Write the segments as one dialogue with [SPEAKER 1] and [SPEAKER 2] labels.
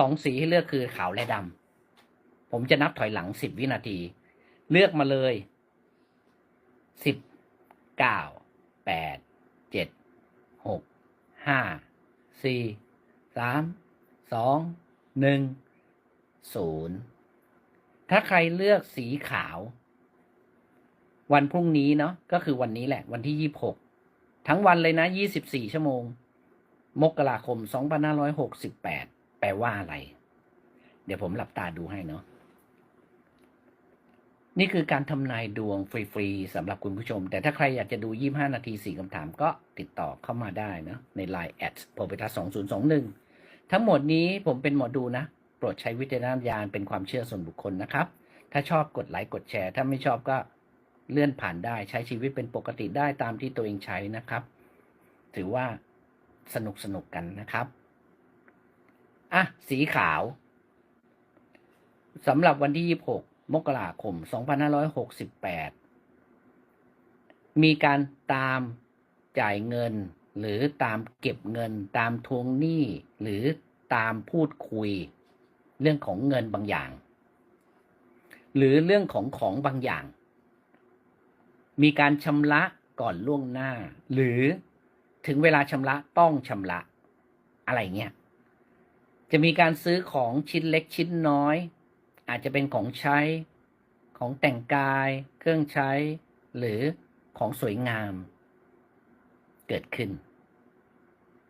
[SPEAKER 1] สองสีให้เลือกคือขาวและดำผมจะนับถอยหลังสิบวินาที เลือกมาเลยสิบเก้าแปดเจ็ดหกห้าสี่สามสองหนึ่งศูนย์ถ้าใครเลือกสีขาว วันพรุ่งนี้เนาะก็คือวันนี้แหละ วันที่ยี่หกทั้งวันเลยนะยี่สิบสี่ชั่วโมง มกราคมสองพันห้าร้อยหกสิบแปด แปลว่าอะไร เดี๋ยวผมหลับตาดูให้เนาะนี่คือการทำนายดวงฟรีๆสำหรับคุณผู้ชม แต่ถ้าใครอยากจะดู 25 นาที 4คำถามก็ติดต่อเข้ามาได้นะใน Line แอดโพเปทัส2021 ทั้งหมดนี้ผมเป็นหมอดูนะ โปรดใช้วิจารณญาณเป็นความเชื่อส่วนบุคคลนะครับ ถ้าชอบกดไลค์กดแชร์ ถ้าไม่ชอบก็เลื่อนผ่านได้ใช้ชีวิตเป็นปกติได้ตามที่ตัวเองใช้นะครับ ถือว่าสนุกสนุกกันนะครับ อะ สีขาวสำหรับวันที่ 26 มกราคม 2568 มีการตามจ่ายเงิน หรือตามเก็บเงิน ตามทวงหนี้ หรือตามพูดคุย เรื่องของเงินบางอย่าง หรือเรื่องของของบางอย่าง มีการชำระก่อนล่วงหน้า หรือถึงเวลาชำระต้องชำระ อะไรเงี้ย จะมีการซื้อของชิ้นเล็กชิ้นน้อย อาจจะเป็นของใช้ของแต่งกาย เครื่องใช้ หรือของสวยงาม เกิดขึ้น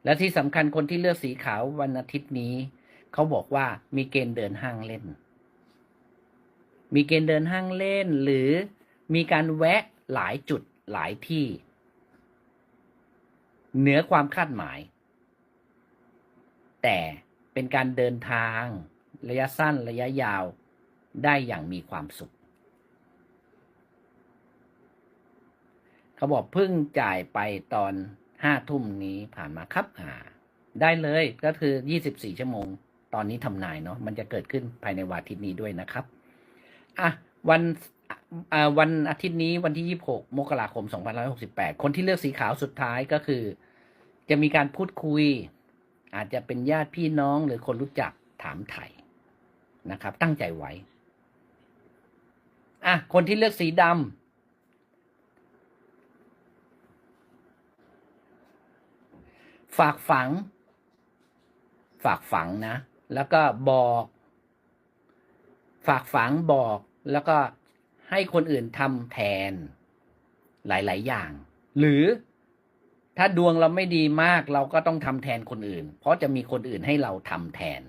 [SPEAKER 1] และที่สำคัญคนที่เลือกสีขาววันอาทิตย์นี้ เขาบอกว่ามีเกณฑ์เดินห้างเล่น มีเกณฑ์เดินห้างเล่น หรือมีการแวะหลายจุดหลายที่ เหนือความคาดหมาย แต่ เป็นการเดินทาง ระยะสั้นระยะยาวได้อย่างมีความสุข เขาบอกเพิ่งจ่ายไปตอนห้าทุ่มนี้ผ่านมาครับอ่า ได้เลยก็คือยี่สิบสี่ชั่วโมง ตอนนี้ทำนายเนาะมันจะเกิดขึ้นภายในวันอาทิตย์นี้ด้วยนะครับอะวันอ่าวันอาทิตย์นี้วันที่ยี่หกมกราคมสองพันร้อยหกสิบแปดคนที่เลือกสีขาวสุดท้ายก็คือ จะมีการพูดคุย อาจจะเป็นญาติพี่น้องหรือคนรู้จักถามไถ่นะครับ ตั้งใจไว้อะคนที่เลือกสีดำฝากฝัง ฝากฝังนะ แล้วก็บอก ฝากฝังบอกแล้วก็ให้คนอื่นทำแทนหลาย ๆ อย่าง หรือ ถ้าดวงเราไม่ดีมากเราก็ต้องทำแทนคนอื่น เพราะจะมีคนอื่นให้เราทำแทน